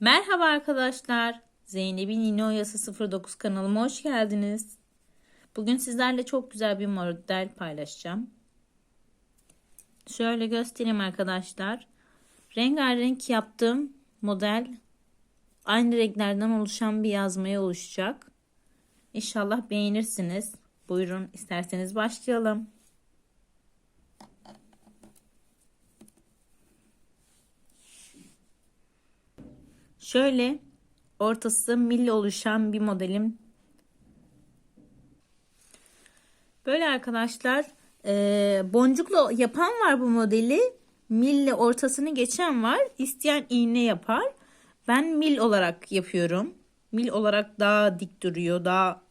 Merhaba arkadaşlar. Zeynep'in İğne Oyası 09 kanalıma hoş geldiniz. Bugün sizlerle çok güzel bir model paylaşacağım. Şöyle göstereyim arkadaşlar. Rengarenk yaptığım model aynı renklerden oluşan bir yazmaya oluşacak. İnşallah beğenirsiniz. Buyurun isterseniz başlayalım. Şöyle ortası milli oluşan bir modelim. Böyle arkadaşlar e, boncuklu yapan var bu modeli. Milli ortasını geçen var. İsteyen iğne yapar. Ben mil olarak yapıyorum. Mil olarak daha dik duruyor. Daha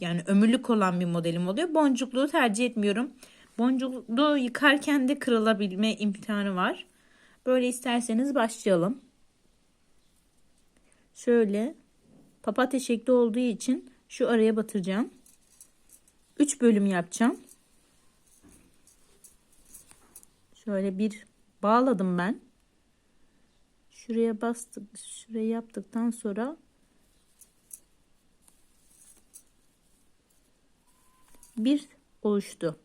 yani ömürlük olan bir modelim oluyor. Boncukluğu tercih etmiyorum. Boncukluğu yıkarken de kırılabilme imkanı var. Böyle isterseniz başlayalım. Şöyle papatya şekli olduğu için şu araya batıracağım. 3 bölüm yapacağım. Şöyle bir bağladım ben. Şuraya bastık, şuraya yaptıktan sonra bir oluştu.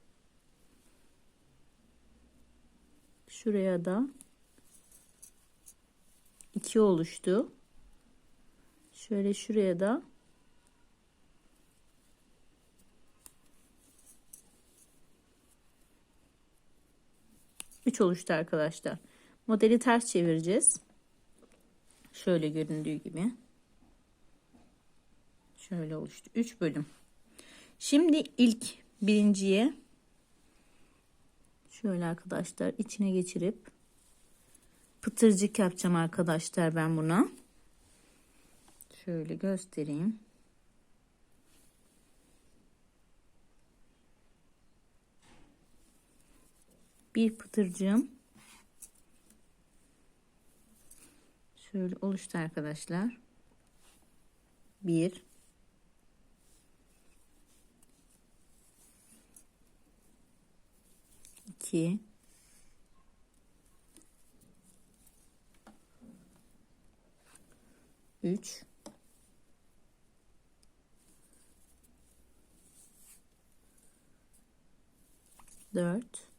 Şuraya da iki oluştu. Şöyle şuraya da üç oluştu arkadaşlar. Modeli ters çevireceğiz. Şöyle göründüğü gibi. Şöyle oluştu. 3 bölüm. Şimdi ilk birinciye şöyle arkadaşlar içine geçirip pıtırcık yapacağım arkadaşlar ben buna. Şöyle göstereyim. Bir pıtırcığım şöyle oluştu arkadaşlar. Bir iki 3 4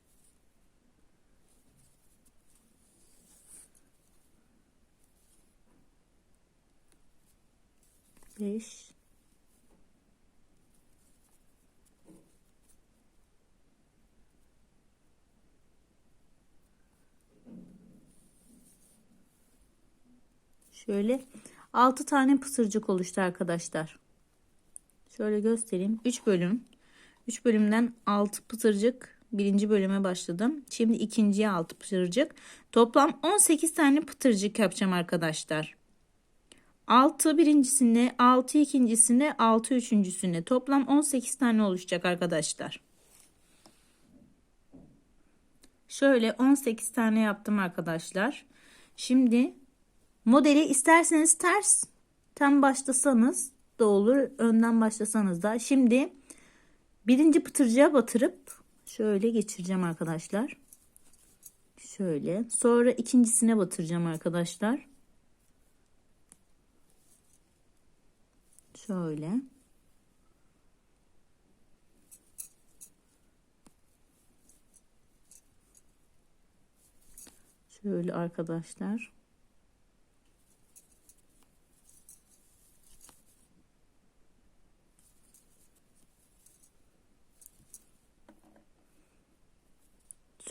5 Şöyle 6 tane pısırcık oluştu arkadaşlar. Şöyle göstereyim. 3 bölüm. 3 bölümden 6 pısırcık birinci bölüme başladım. Şimdi ikinciye 6 pısırcık. Toplam 18 tane pıtırcık yapacağım arkadaşlar. 6 birincisine, 6 ikincisine, 6 üçüncüsüne. Toplam 18 tane oluşacak arkadaşlar. Şöyle 18 tane yaptım arkadaşlar. Şimdi Modeli isterseniz ters tam başlasanız da olur. Önden başlasanız da. Şimdi birinci pıtırcığa batırıp şöyle geçireceğim arkadaşlar. Şöyle. Sonra ikincisine batıracağım arkadaşlar. Şöyle. Şöyle arkadaşlar.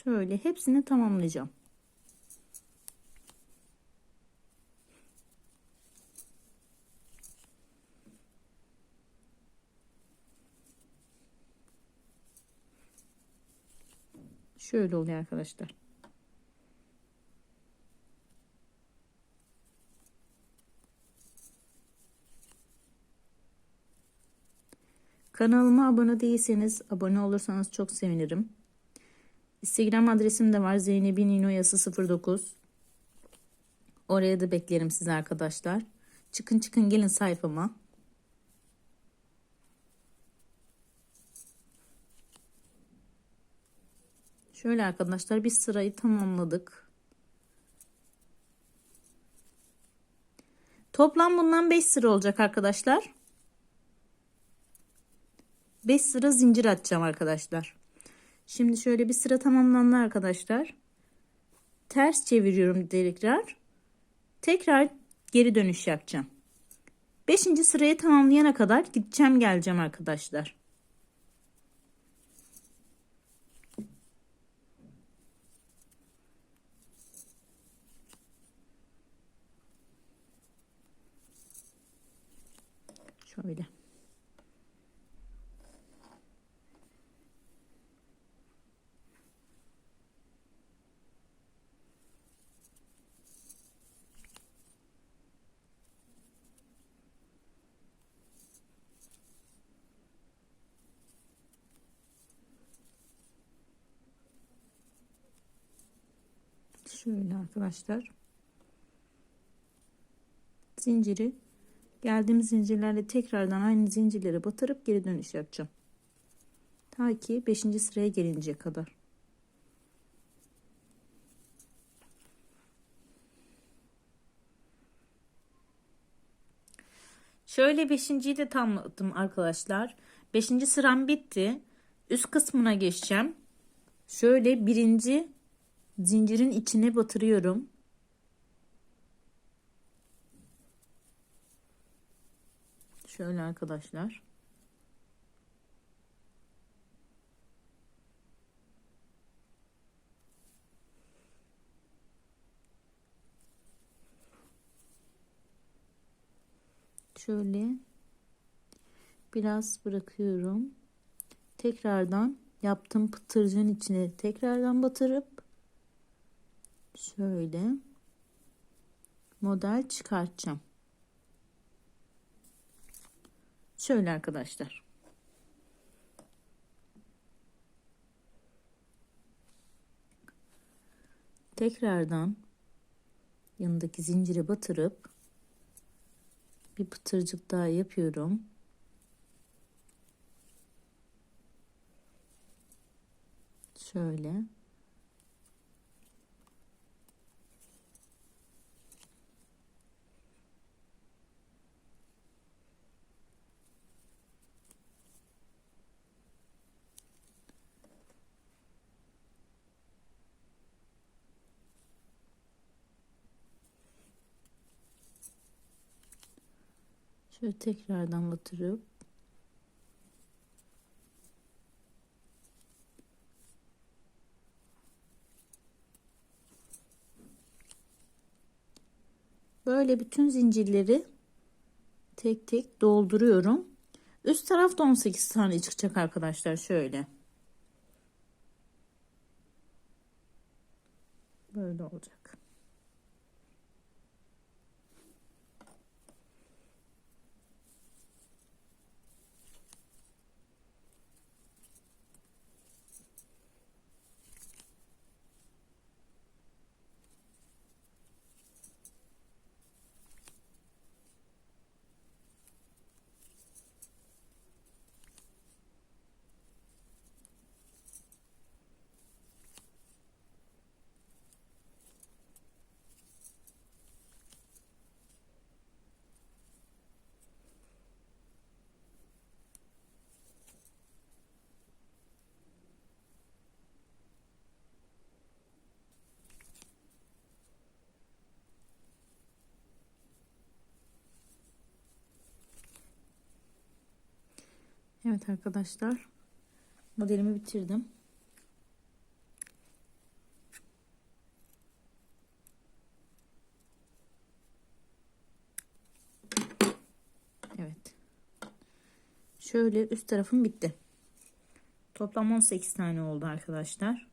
Şöyle hepsini tamamlayacağım. Şöyle oluyor arkadaşlar. Kanalıma abone değilseniz abone olursanız çok sevinirim. Instagram adresim de var. Zeynep'in inoyası 09. Oraya da beklerim sizi arkadaşlar. Çıkın çıkın gelin sayfama. Şöyle arkadaşlar bir sırayı tamamladık. Toplam bundan 5 sıra olacak arkadaşlar. 5 sıra zincir atacağım arkadaşlar. Şimdi şöyle bir sıra tamamlandı arkadaşlar. Ters çeviriyorum tekrar. Tekrar geri dönüş yapacağım. 5. sırayı tamamlayana kadar gideceğim geleceğim arkadaşlar. Şöyle. Şöyle arkadaşlar. Zinciri geldiğimiz zincirlerle tekrardan aynı zincirlere batırıp geri dönüş yapacağım. Ta ki 5. sıraya gelinceye kadar. Şöyle 5.yi de tamamladım arkadaşlar. 5. sıram bitti. Üst kısmına geçeceğim. Şöyle birinci zincirin içine batırıyorum. Şöyle arkadaşlar. Şöyle biraz bırakıyorum. Tekrardan yaptığım pıtırcın içine tekrardan batırıp şöyle model çıkartacağım. Şöyle arkadaşlar. Tekrardan yanındaki zincire batırıp bir pıtırcık daha yapıyorum. Şöyle. Şöyle tekrardan batırıp Böyle bütün zincirleri tek tek dolduruyorum. Üst tarafta 18 tane çıkacak arkadaşlar şöyle. Böyle olacak. Evet arkadaşlar modelimi bitirdim. Evet. Şöyle üst tarafım bitti. Toplam 18 tane oldu arkadaşlar.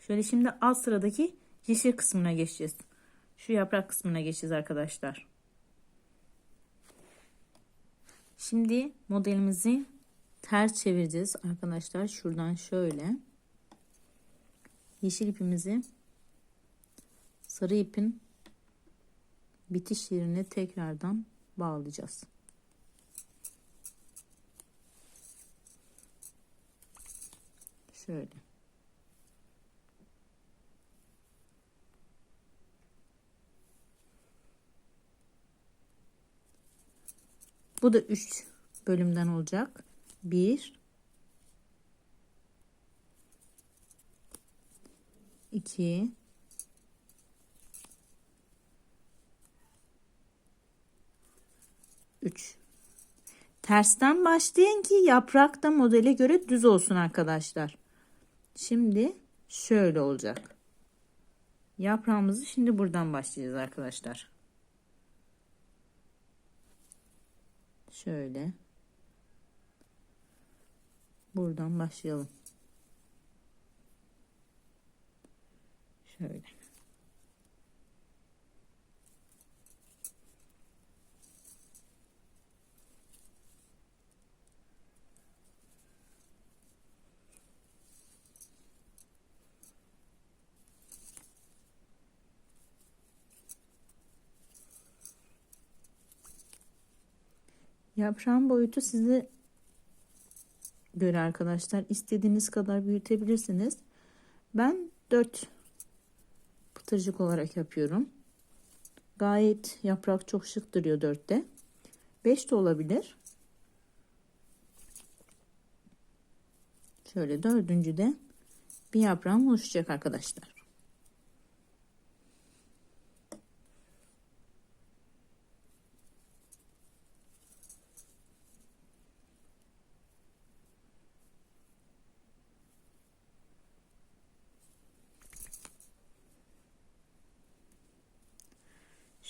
Şöyle şimdi alt sıradaki yeşil kısmına geçeceğiz. Şu yaprak kısmına geçeceğiz arkadaşlar. Şimdi modelimizi ters çevireceğiz arkadaşlar. Şuradan şöyle. Yeşil ipimizi sarı ipin bitiş yerine tekrardan bağlayacağız. Şöyle. Bu da 3 bölümden olacak. 1 2 3 Tersten başlayın ki yaprak da modele göre düz olsun arkadaşlar. Şimdi şöyle olacak. Yaprağımızı şimdi buradan başlayacağız arkadaşlar. Şöyle. Buradan başlayalım. Şöyle. Yaprağın boyutu size göre arkadaşlar istediğiniz kadar büyütebilirsiniz. Ben 4 pıtırcık olarak yapıyorum. Gayet yaprak çok şık duruyor 4'te. 5 de olabilir. Şöyle dördüncü de bir yaprağım oluşacak arkadaşlar.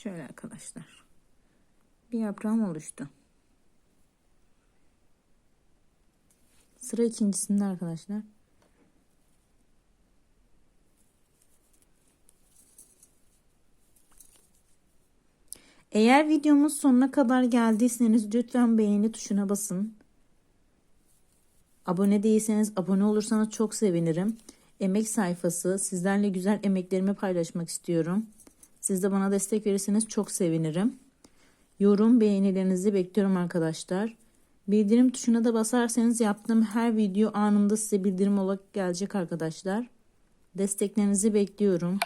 Şöyle arkadaşlar. Bir yaprağım oluştu. Sıra ikincisinde arkadaşlar. Eğer videomuz sonuna kadar geldiyseniz lütfen beğeni tuşuna basın. Abone değilseniz abone olursanız çok sevinirim. Emek sayfası sizlerle güzel emeklerimi paylaşmak istiyorum. Siz de bana destek verirseniz çok sevinirim. Yorum beğenilerinizi bekliyorum arkadaşlar. Bildirim tuşuna da basarsanız yaptığım her video anında size bildirim olarak gelecek arkadaşlar. Desteklerinizi bekliyorum.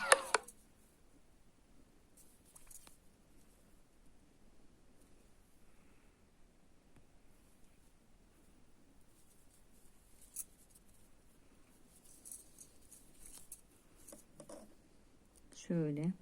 Şöyle.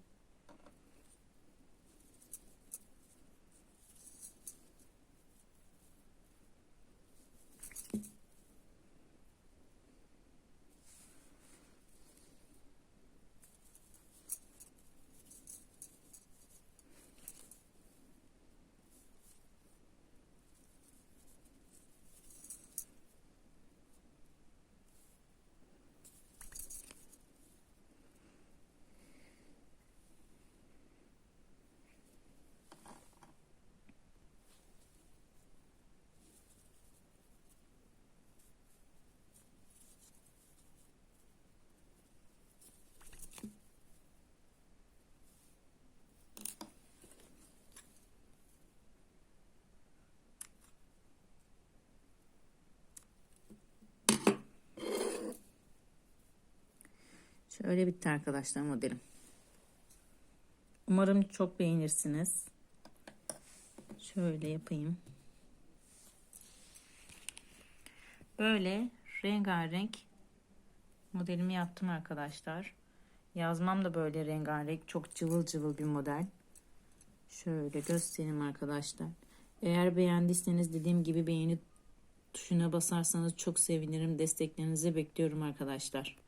Şöyle bitti arkadaşlar modelim. Umarım çok beğenirsiniz. Şöyle yapayım. Böyle rengarenk modelimi yaptım arkadaşlar. Yazmam da böyle rengarenk. Çok cıvıl cıvıl bir model. Şöyle göstereyim arkadaşlar. Eğer beğendiyseniz dediğim gibi beğeni tuşuna basarsanız çok sevinirim. Desteklerinizi bekliyorum arkadaşlar.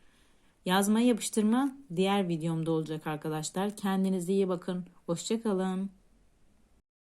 Yazma yapıştırma diğer videomda olacak arkadaşlar. Kendinize iyi bakın. Hoşçakalın.